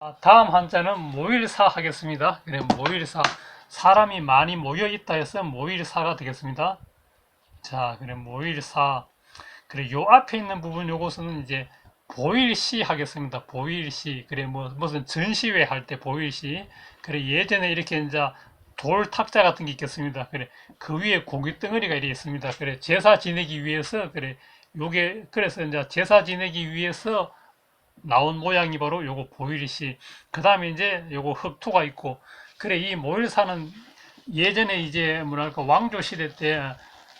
아, 다음 한자는 모일사 하겠습니다. 그래 모일사 사람이 많이 모여 있다 해서 모일사가 되겠습니다. 자, 그래 모일사 그래 요 앞에 있는 부분 요것은 이제 보일시 하겠습니다. 보일시 그래 뭐 무슨 전시회 할 때 보일시 그래 예전에 이렇게 이제 돌 탁자 같은 게 있겠습니다. 그래 그 위에 고기 덩어리가 이렇게 있습니다. 그래 제사 지내기 위해서 그래 요게 그래서 이제 제사 지내기 위해서 나온 모양이 바로 요거 보일시 그 다음에 이제 요거 흑토가 있고 그래 이 모일사는 예전에 이제 뭐랄까 왕조 시대 때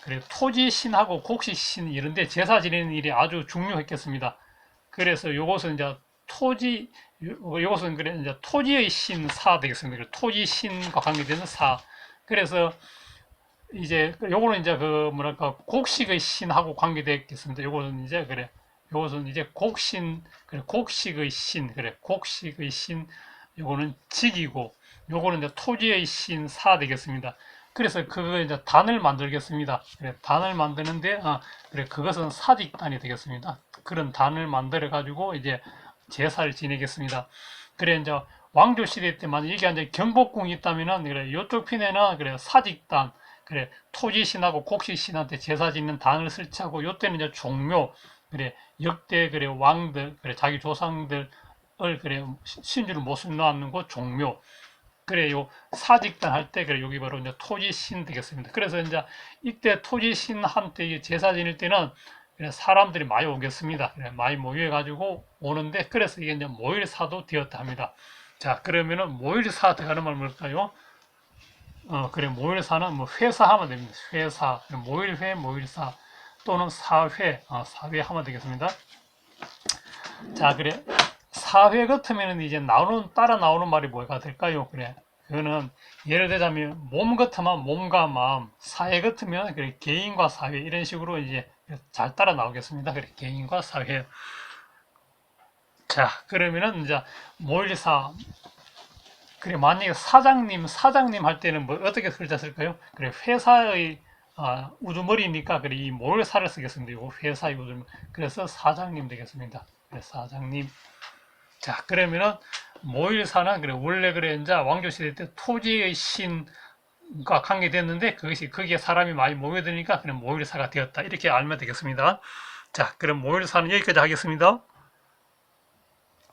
그래 토지 신하고 곡식 신 이런데 제사 지내는 일이 아주 중요했겠습니다. 그래서 요것은 이제 토지 요- 요것은 그래 이제 토지의 신사 되겠습니다. 그래, 토지 신과 관계되는 사. 그래서 이제 요거는 이제 그 뭐랄까 곡식의 신하고 관계되겠습니다. 요거는 이제 그래 요것은 이제 곡신 그래 곡식의 신 그래 곡식의 신 요거는 직이고 요거는 이제 토지의 신 사 되겠습니다. 그래서 그거 이제 단을 만들겠습니다. 그래 단을 만드는데 아 그래 그것은 사직단이 되겠습니다. 그런 단을 만들어 가지고 이제 제사를 지내겠습니다. 그래 이제 왕조 시대 때만 이게 이제 경복궁이 있다면은 그래 요쪽 편에는 그래 사직단 그래 토지신하고 곡식신한테 제사 짓는 단을 설치하고 요때는 이제 종묘 그래 역대 그래 왕들 그래 자기 조상들을 그래 시- 신주를 모습 놓는 곳 종묘 그래 요 사직단 할 때 그래 여기 바로 이제 토지신 되겠습니다. 그래서 이제 이때 토지신한테 이 제사 지낼 때는 그래 사람들이 많이 오겠습니다. 그래 많이 모여 가지고 오는데 그래서 이게 이제 모일사도 되었다 합니다. 자 그러면은 모일사 들어가는 말 뭘까요? 어 그래 모일사는 뭐 회사 하면 됩니다. 회사 모일회 모일사 또는 사회 어, 사회 하면 되겠습니다. 자 그래 사회 같으면은 이제 나오는 따라 나오는 말이 뭐가 될까요? 그래 그거는 예를 들자면 몸 같으면 몸과 마음, 사회 같으면 그래 개인과 사회 이런 식으로 이제 잘 따라 나오겠습니다. 그래 개인과 사회. 자 그러면은 이제 모일사 그래 만약에 사장님 사장님 할 때는 뭐 어떻게 글자 쓸까요? 그래 회사의 아, 우두머리니까 그래 이 모일사를 쓰겠습니다. 이거 회사의 우두머리. 그래서 사장님 되겠습니다. 그래 사장님. 자 그러면은 모일사는 그래 원래 그래 이제 왕조 시대 때 토지의 신과 관계됐는데 그것이 거기에 사람이 많이 모여드니까 그냥 모일사가 되었다 이렇게 알면 되겠습니다. 자 그럼 모일사는 여기까지 하겠습니다.